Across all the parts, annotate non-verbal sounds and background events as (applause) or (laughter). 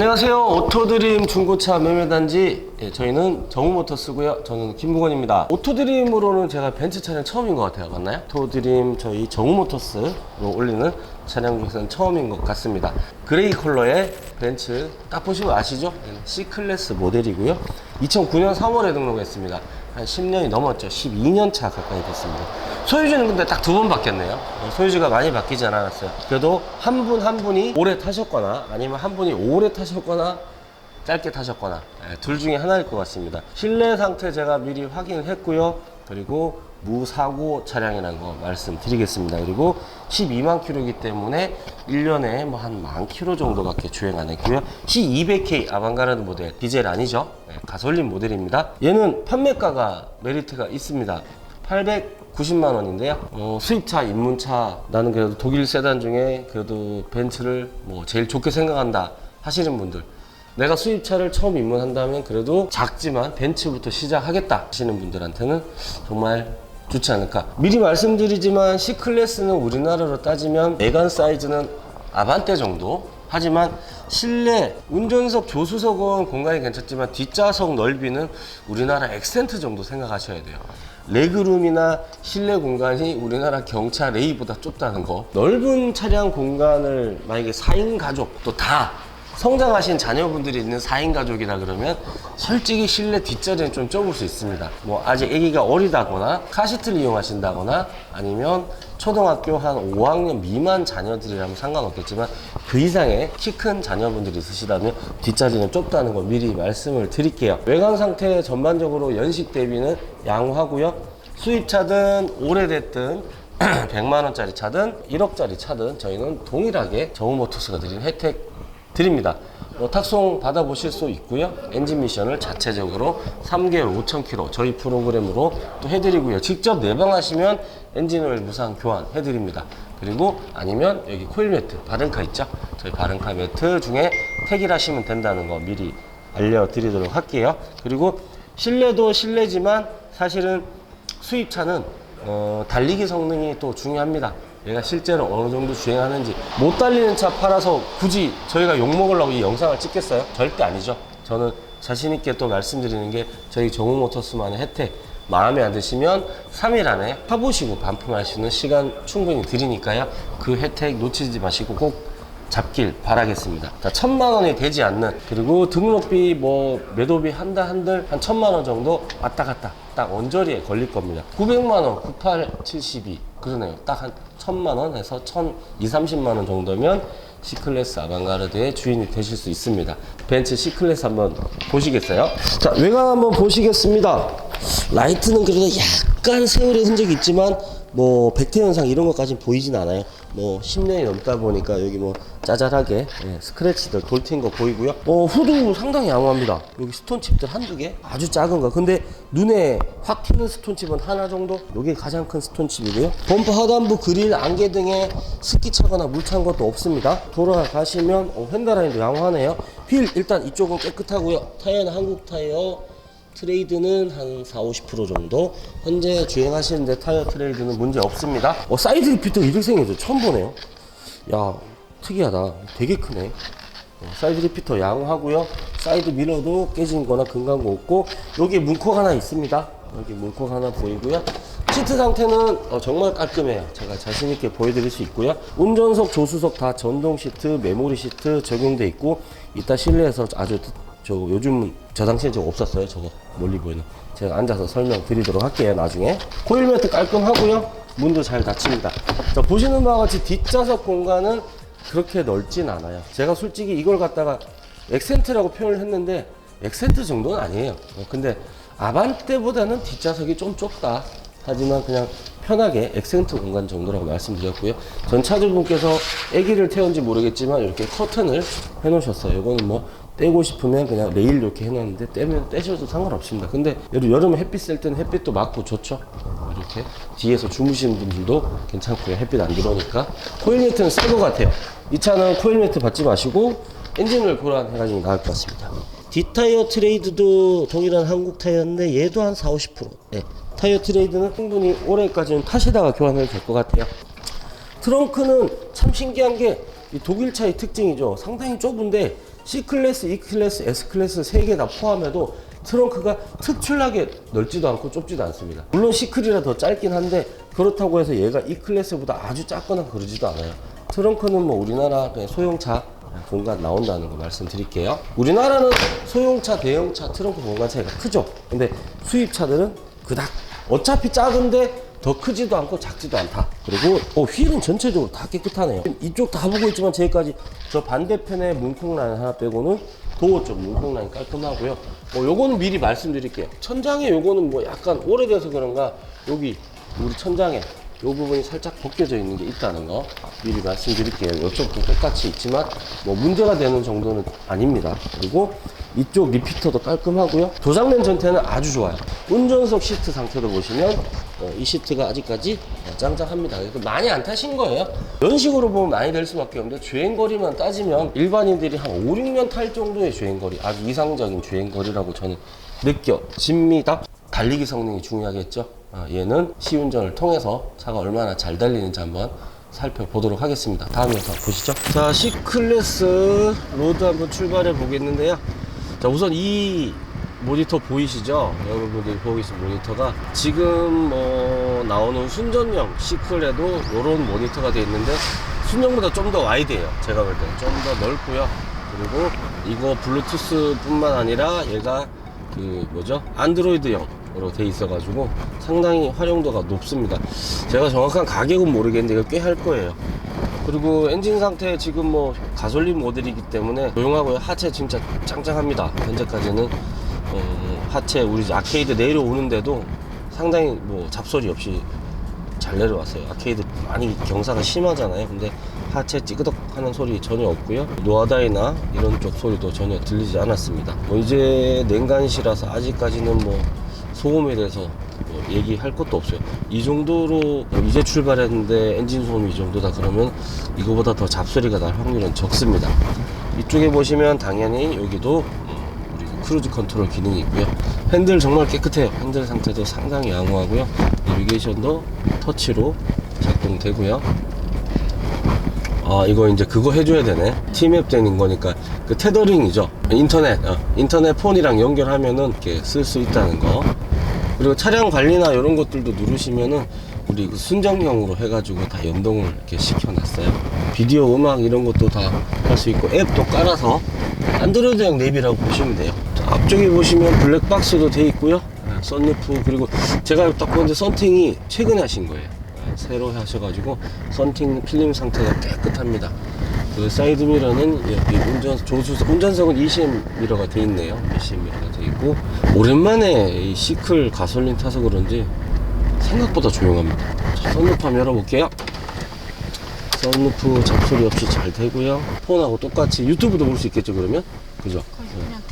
안녕하세요. 오토드림 중고차 매매단지. 예, 저희는 정우모터스고요. 저는 김무건입니다. 오토드림으로는 제가 벤츠 차량 처음인 것 같아요. 맞나요? 오토드림 저희 정우모터스로 올리는 차량 중에서는 처음인 것 같습니다. 그레이 컬러의 벤츠 딱 보시면 아시죠? 얘는 C클래스 모델이고요. 2009년 3월에 등록했습니다. 한 10년이 넘었죠. 12년 차 가까이 됐습니다. 소유주는 근데 딱 두 번 바뀌었네요. 어, 소유주가 많이 바뀌지 않았어요. 그래도 한 분 한 분이 오래 타셨거나 아니면 한 분이 오래 타셨거나 짧게 타셨거나 예, 둘 중에 하나일 것 같습니다. 실내 상태 제가 미리 확인을 했고요. 그리고 무사고 차량이라는 거 말씀드리겠습니다. 그리고 12만 킬로이기 때문에 1년에 뭐 한 만 킬로 정도밖에 주행 안 했고요. C200K 아방가르드 모델 디젤 아니죠? 예, 가솔린 모델입니다. 얘는 판매가가 메리트가 있습니다. 890만 원인데요. 어, 수입차, 입문차 나는 그래도 독일 세단 중에 그래도 벤츠를 뭐 제일 좋게 생각한다 하시는 분들 내가 수입차를 처음 입문한다면 그래도 작지만 벤츠부터 시작하겠다 하시는 분들한테는 정말 좋지 않을까. 미리 말씀드리지만 C클래스는 우리나라로 따지면 외관 사이즈는 아반떼 정도 하지만 실내 운전석 조수석은 공간이 괜찮지만 뒷좌석 넓이는 우리나라 엑센트 정도 생각하셔야 돼요. 레그룸이나 실내 공간이 우리나라 경차 레이보다 좁다는 거. 넓은 차량 공간을 만약에 4인 가족 또 다 성장하신 자녀분들이 있는 4인 가족이라 그러면 솔직히 실내 뒷자리는 좀 좁을 수 있습니다. 뭐 아직 아기가 어리다거나 카시트를 이용하신다거나 아니면 초등학교 한 5학년 미만 자녀들이라면 상관없겠지만 그 이상의 키 큰 자녀분들이 있으시다면 뒷자리는 좁다는 거 미리 말씀을 드릴게요. 외관 상태 전반적으로 연식 대비는 양호하고요. 수입차든 오래됐든 (clears throat) 100만 원짜리 차든 1억짜리 차든 저희는 동일하게 정우모터스가 드린 혜택 드립니다. 뭐 탁송 받아보실 수 있고요. 엔진 미션을 자체적으로 3개월 5,000km 저희 프로그램으로 또 해드리고요. 직접 내방하시면 엔진오일 무상 교환 해드립니다. 그리고 아니면 여기 코일 매트, 바른카 있죠? 저희 바른카 매트 중에 택일 하시면 된다는 거 미리 알려드리도록 할게요. 그리고 실내도 실내지만 사실은 수입차는 어, 달리기 성능이 또 중요합니다. 얘가 실제로 어느 정도 주행하는지 못 달리는 차 팔아서 굳이 저희가 욕 먹으려고 이 영상을 찍겠어요? 절대 아니죠. 저는 자신 있게 또 말씀드리는 게 저희 정우모터스만의 혜택 마음에 안 드시면 3일 안에 수 있는 시간 충분히 드리니까요. 그 혜택 놓치지 마시고 꼭 잡길 바라겠습니다. 자, 천만 원이 되지 않는 그리고 등록비 뭐 매도비 한달 한들 한 천만 원 정도 왔다 갔다 딱 언저리에 걸릴 겁니다. 900만 원, 98, 72 그러네요. 딱 한 천만 원에서 천, 2, 30만 원 정도면 C클래스 아방가르드의 주인이 되실 수 있습니다. 벤츠 C클래스 한번 보시겠어요? 자, 외관 한번 보시겠습니다. 라이트는 그래도 약간 세월의 흔적이 있지만 뭐 백태 현상 이런 것까지는 보이진 않아요. 뭐 10년이 넘다 보니까 여기 뭐 짜잘하게 예, 스크래치들 돌튄 거 보이고요. 어, 후드 상당히 양호합니다. 여기 스톤칩들 한두 개 아주 작은 거. 근데 눈에 확 튀는 스톤칩은 하나 정도. 여기 가장 큰 스톤칩이고요. 범퍼 하단부 그릴 안개 등에 습기 차거나 물 찬 것도 없습니다. 돌아가시면 어, 휀다라인도 양호하네요. 휠 일단 이쪽은 깨끗하고요. 타이어는 한국 타이어 트레이드는 한 4, 50% 정도? 현재 주행하시는데 타이어 트레이드는 문제 없습니다. 어, 사이드 리피트가 이렇게 생겨서 처음 보네요. 야 특이하다. 되게 크네. 어, 사이드 리피터 양호하고요. 사이드 미러도 깨진 거나 금간 거 없고 여기 문콕 하나 있습니다. 여기 문콕 하나 보이고요. 시트 상태는 어, 정말 깔끔해요. 제가 자신 있게 보여드릴 수 있고요. 운전석 조수석 다 전동 시트 메모리 시트 적용돼 있고 이따 실내에서 아주 저 요즘 저 당시에 저거 없었어요 저거 멀리 보이는. 제가 앉아서 설명드리도록 할게요 나중에. 코일 매트 깔끔하고요. 문도 잘 닫힙니다. 자 보시는 바와 같이 뒷좌석 공간은 그렇게 넓진 않아요. 제가 솔직히 이걸 갖다가 엑센트라고 표현을 했는데 엑센트 정도는 아니에요. 어, 근데 아반떼보다는 뒷좌석이 좀 좁다. 하지만 그냥 편하게 엑센트 공간 정도라고 말씀드렸고요. 전 차주분께서 아기를 태운지 모르겠지만 이렇게 커튼을 해놓으셨어요. 이거는 뭐 떼고 싶으면 그냥 레일 이렇게 해놨는데 떼면 떼셔도 상관없습니다. 근데 여름 여름에 햇빛 셀 때는 햇빛도 맞고 좋죠. 이렇게 뒤에서 주무시는 분들도 괜찮고요. 햇빛 안 들어오니까 코일 매트는 새것 같아요. 이 차는 코일 매트 받지 마시고 엔진을 교환해가지고 나을 것 같습니다. 뒷타이어 트레이드도 동일한 한국 타이어인데 얘도 한 4, 50%. 네. 타이어 트레이드는 충분히 올해까지는 타시다가 교환해도 될 것 같아요. 트렁크는 참 신기한 게이 독일 차의 특징이죠. 상당히 좁은데 C클래스, E클래스, S클래스 세개다 포함해도 트렁크가 특출나게 넓지도 않고 좁지도 않습니다. 물론 C클이라 더 짧긴 한데 그렇다고 해서 얘가 E클래스보다 아주 작거나 그러지도 않아요. 트렁크는 뭐 우리나라 그냥 소형차 공간 나온다는 거 말씀드릴게요. 우리나라는 소형차, 대형차 트렁크 공간 차이가 크죠. 근데 수입차들은 그닥 어차피 작은데 더 크지도 않고 작지도 않다. 그리고 어, 휠은 전체적으로 다 깨끗하네요. 이쪽 다 보고 있지만 저기까지 저 반대편에 문콕 라인 하나 빼고는 도어 쪽 라인 깔끔하고요. 뭐 요거는 미리 말씀드릴게요. 천장에 요거는 뭐 약간 오래돼서 그런가 여기 우리 천장에 요 부분이 살짝 벗겨져 있는 게 있다는 거 미리 말씀드릴게요. 이쪽도 똑같이 있지만 뭐 문제가 되는 정도는 아닙니다. 그리고 이쪽 리피터도 깔끔하고요. 도장면 전태는 아주 좋아요. 운전석 시트 상태도 보시면 어, 이 시트가 아직까지 어, 짱짱합니다. 많이 안 타신 거예요. 연식으로 보면 많이 될 수밖에 없는데 주행거리만 따지면 일반인들이 한 5, 6년 탈 정도의 주행거리 아주 이상적인 주행거리라고 저는 느껴집니다. 달리기 성능이 중요하겠죠. 아, 얘는 시운전을 통해서 차가 얼마나 잘 달리는지 한번 살펴보도록 하겠습니다. 다음 영상 보시죠. 자, C클래스 로드 한번 출발해 보겠는데요. 자, 우선 이 모니터 보이시죠? 여러분들이 보고 계신 모니터가 지금 뭐 나오는 순전형 C클에도 이런 모니터가 되어 있는데 순정보다 좀 더 와이드해요. 제가 볼 때는 좀 더 넓고요. 그리고 이거 블루투스 뿐만 아니라 얘가 그 뭐죠? 안드로이드형 으로 돼 있어 가지고 상당히 활용도가 높습니다. 제가 정확한 가격은 모르겠는데 이거 꽤 할 거예요. 그리고 엔진 상태 지금 뭐 가솔린 모델이기 때문에 조용하고요. 하체 진짜 짱짱합니다. 현재까지는 어, 하체 우리 아케이드 내려오는데도 상당히 뭐 잡소리 없이 잘 내려왔어요. 아케이드 많이 경사가 심하잖아요. 근데 하체 찌그덕 하는 소리 전혀 없고요. 노아다이나 이런 쪽 소리도 전혀 들리지 않았습니다. 뭐 이제 냉간시라서 아직까지는 뭐 소음에 대해서 뭐 얘기할 것도 없어요. 이 정도로 이제 출발했는데 엔진 소음이 이 정도다 그러면 이거보다 더 잡소리가 날 확률은 적습니다. 이쪽에 보시면 당연히 여기도 음, 우리 크루즈 컨트롤 기능이 있고요. 핸들 정말 깨끗해요. 핸들 상태도 상당히 양호하고요. 내비게이션도 터치로 작동되고요. 아 이거 이제 그거 해줘야 되네 티맵 되는 거니까 그 테더링이죠 인터넷 어, 인터넷 폰이랑 연결하면은 이렇게 쓸 수 있다는 거 그리고 차량 관리나 이런 것들도 누르시면은 우리 그 순정형으로 해가지고 다 연동을 이렇게 시켜놨어요 비디오 음악 이런 것도 다 할 수 있고 앱도 깔아서 안드로이드형 내비라고 보시면 돼요 자, 앞쪽에 보시면 블랙박스도 돼 있고요 네, 썬루프 그리고 제가 딱 보는데 썬팅이 최근에 하신 거예요 새로 하셔가지고 썬팅 필름 상태가 깨끗합니다. 그 사이드 미러는 여기 운전 조수 운전석은 ECM 미러가 돼 있네요. ECM 미러가 돼 있고 오랜만에 이 시클 가솔린 타서 그런지 생각보다 조용합니다. 자, 썬루프 한번 열어볼게요. 썬루프 잡소리 없이 잘 되고요. 폰하고 똑같이 유튜브도 볼 수 있겠죠 그러면 그죠? 거의 그냥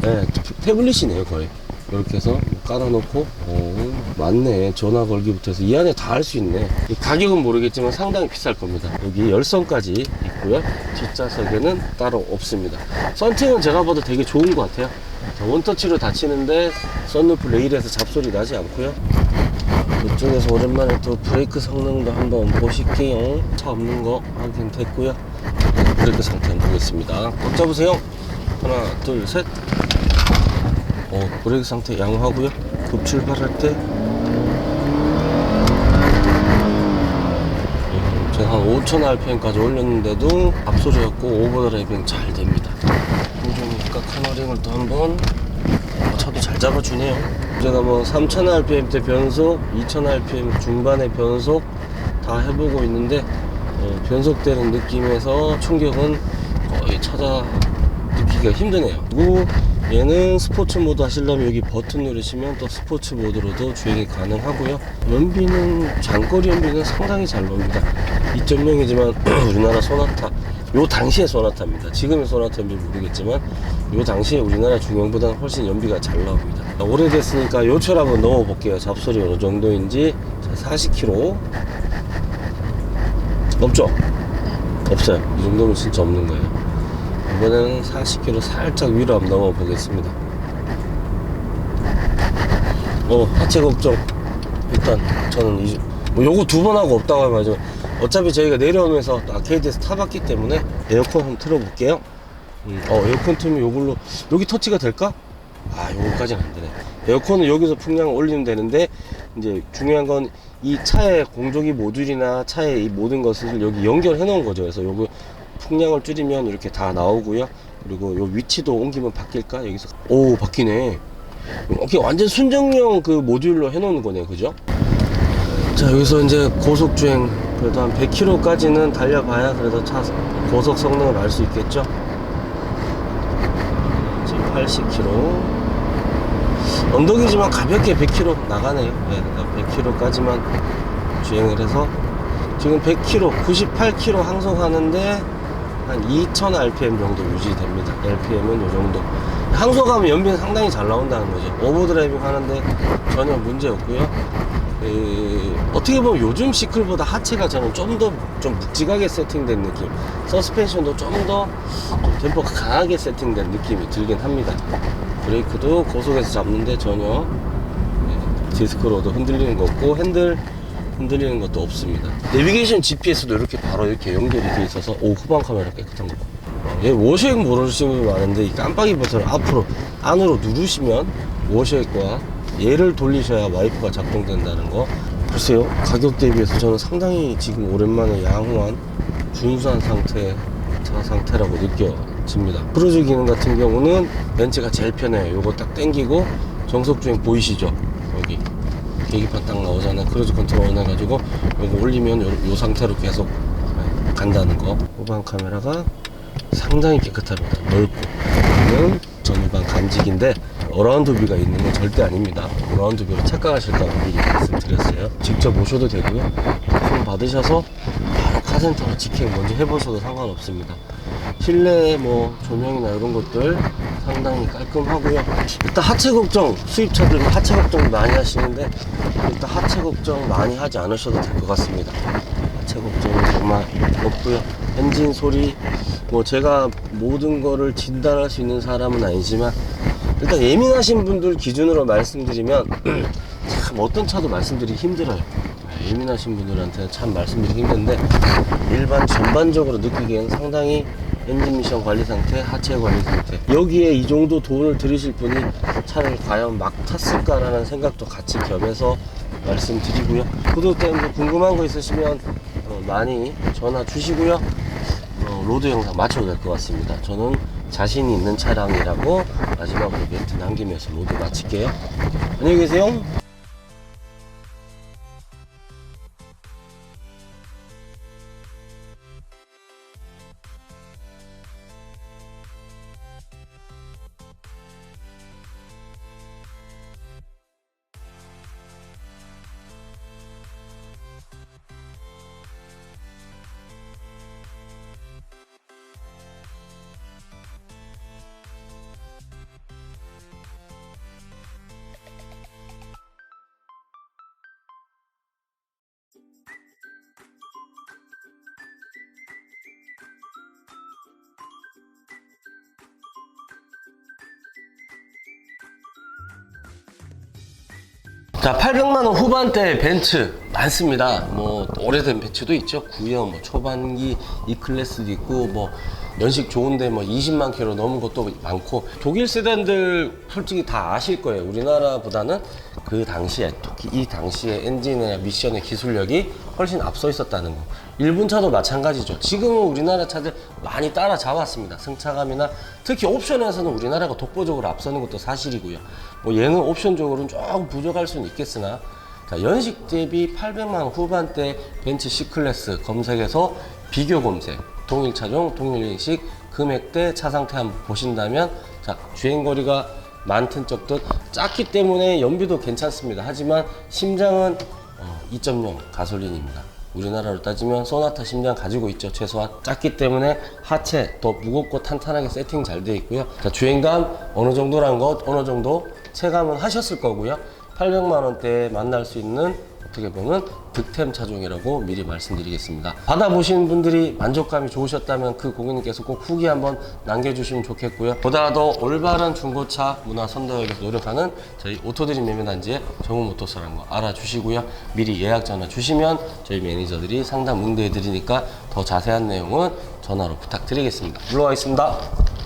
탭이네요. 네, 태- 태블릿이네요, 거의. 이렇게 해서 깔아놓고, 오, 맞네. 전화 걸기부터 해서 이 안에 다 할 수 있네. 이 가격은 모르겠지만 상당히 비쌀 겁니다. 여기 열선까지 있고요. 뒷좌석에는 따로 없습니다. 썬팅은 제가 봐도 되게 좋은 것 같아요. 자, 원터치로 닫히는데 썬루프 레일에서 잡소리 나지 않고요. 이쪽에서 오랜만에 또 브레이크 성능도 한번 보실게요. 차 없는 거 확인 됐고요. 브레이크 상태 한번 보겠습니다. 꽉 잡으세요. 하나, 둘, 셋. 어, 브레이크 상태 양호하고요. 급 출발할 때 음, 제가 한 5000rpm까지 올렸는데도 앞소리였고 오버드라이빙 잘 됩니다. 카너링을 또 한번 어, 차도 잘 잡아주네요. 제가 뭐 3000rpm 대 변속, 2000rpm 중반의 변속 다 해보고 있는데 어, 변속되는 느낌에서 충격은 거의 찾아 느끼기가 힘드네요. 그리고 얘는 스포츠 모드 하시려면 여기 버튼 누르시면 또 스포츠 모드로도 주행이 가능하고요. 연비는 장거리 연비는 상당히 잘 나옵니다. 2.0이지만 (clears throat) 우리나라 소나타 요 당시의 소나타입니다. 지금의 소나타 연비 모르겠지만 요 당시에 우리나라 중형보다는 훨씬 연비가 잘 나옵니다. 오래됐으니까 요철 한번 넣어볼게요. 잡소리 어느 정도인지 자, 40km 넘죠? 없어요. 이 정도면 진짜 없는 거예요. 이번에는 40km 살짝 위로 한번 넘어 보겠습니다. 어, 하체 걱정. 일단 저는 이, 뭐 요거 두 번 하고 없다고 하면 어차피 저희가 내려오면서 또 아케이드에서 타봤기 때문에 에어컨 한번 틀어볼게요. 음, 어 에어컨 틈이 요걸로 여기 터치가 될까? 아 요거까지는 안 되네. 에어컨은 여기서 풍량을 올리면 되는데 이제 중요한 건 이 차의 공조기 모듈이나 차의 이 모든 것을 여기 연결해 놓은 거죠. 그래서 요거 풍량을 줄이면 이렇게 다 나오고요. 그리고 요 위치도 옮기면 바뀔까? 여기서. 오 바뀌네. 이렇게 완전 순정형 그 모듈로 해 놓는 거네. 그죠? 자 여기서 이제 고속 주행. 그래도 한 100km까지는 달려봐야 그래도 차 고속 성능을 알 수 있겠죠? 지금 80km 언덕이지만 가볍게 100km 나가네요. 네, 100km까지만 주행을 해서. 지금 100km 98km 항속하는데 한 2000 rpm 정도 유지됩니다. rpm은 요 정도. 항속하면 연비는 상당히 잘 나온다는 거죠. 오버드라이빙 하는데 전혀 문제 없고요 에, 어떻게 보면 요즘 시클보다 하체가 저는 좀 더 좀 묵직하게 세팅된 느낌. 서스펜션도 좀 더 템포가 강하게 세팅된 느낌이 들긴 합니다. 브레이크도 고속에서 잡는데 전혀 예, 디스크로도 흔들리는 거 없고 핸들 흔들리는 것도 없습니다. 내비게이션 GPS도 이렇게 바로 이렇게 연결이 돼 있어서 오 후방 카메라 깨끗한 거. 봐. 예, 워셔액 모르시는 분이 많은데 이 깜빡이 버튼을 앞으로 안으로 누르시면 워셔액과 얘를 돌리셔야 와이프가 작동된다는 거. 글쎄요. 가격 대비해서 저는 상당히 지금 오랜만에 양호한 준수한 상태 차 상태라고 느껴집니다. 크루즈 기능 같은 경우는 벤츠가 제일 편해요. 요거 딱 땡기고 정속주행 보이시죠? 여기. 계기판 딱 나오잖아요. 크루즈 컨트롤 온 해가지고 요거 올리면 요, 요 상태로 계속 네, 간다는 거. 후방 카메라가 상당히 깨끗합니다. 넓고. 전후방 감직인데 어라운드 뷰가 있는 건 절대 아닙니다. 어라운드 뷰로 착각하실까 봐 미리 말씀드렸어요. 직접 오셔도 되고요. 폰 받으셔서 바로 카센터로 직행 먼저 해보셔도 상관없습니다. 실내 뭐 조명이나 이런 것들 상당히 깔끔하고요. 일단 하체 걱정 수입차들 하체 걱정 많이 하시는데 일단 하체 걱정 많이 하지 않으셔도 될 것 같습니다. 하체 걱정은 정말 없고요. 엔진 소리 뭐 제가 모든 거를 진단할 수 있는 사람은 아니지만 일단 예민하신 분들 기준으로 말씀드리면 (clears throat) 참 어떤 차도 말씀드리기 힘들어요. 네, 예민하신 분들한테는 참 말씀드리기 힘든데 일반 전반적으로 느끼기에는 상당히 엔진 미션 관리 상태, 하체 관리 상태. 여기에 이 정도 돈을 들이실 분이 차를 과연 막 탔을까라는 생각도 같이 겸해서 말씀드리고요. 구독 때문에 궁금한 거 있으시면 어, 많이 전화 주시고요. 어, 로드 영상 맞춰도 될 것 같습니다. 저는 자신이 있는 차량이라고 마지막으로 멘트 남기면서 로드 마칠게요. 안녕히 계세요 자, 800만 원 후반대 벤츠 많습니다. 뭐 오래된 벤츠도 있죠. 구형, 뭐 초반기 E 클래스도 있고 뭐 연식 좋은데 뭐 20만 킬로 넘은 것도 많고 독일 세단들 솔직히 다 아실 거예요. 우리나라보다는 그 당시에 특히 이 당시에 엔진의 미션의 기술력이 훨씬 앞서 있었다는 거. 일본 차도 마찬가지죠. 지금은 우리나라 차들 많이 따라잡았습니다. 승차감이나 특히 옵션에서는 우리나라가 독보적으로 앞서는 것도 사실이고요. 뭐 얘는 옵션적으로는 조금 부족할 수는 있겠으나 자, 연식 대비 800만 원 후반대 벤츠 C클래스 검색해서 비교 검색 동일 차종 동일 연식 금액대 차 상태 한번 보신다면 자 주행 거리가 많든 적든 작기 때문에 연비도 괜찮습니다. 하지만 심장은 어, 2.0 가솔린입니다. 우리나라로 따지면 소나타 심장 가지고 있죠. 최소한. 작기 때문에 하체 더 무겁고 탄탄하게 세팅 잘 되어 있고요. 자, 주행감 어느 정도란 것 어느 정도 체감은 하셨을 거고요. 800만 원대에 만날 수 있는 어떻게 보면 득템 차종이라고 미리 말씀드리겠습니다. 받아보신 분들이 만족감이 좋으셨다면 그 고객님께서 꼭 후기 한번 남겨주시면 좋겠고요. 보다 더 올바른 중고차 문화 위해서 노력하는 저희 오토드림 매매단지의 정우모토스라는 거 알아주시고요. 미리 예약 전화 주시면 저희 매니저들이 상담 응대해 드리니까 더 자세한 내용은 전화로 부탁드리겠습니다. 물러가겠습니다.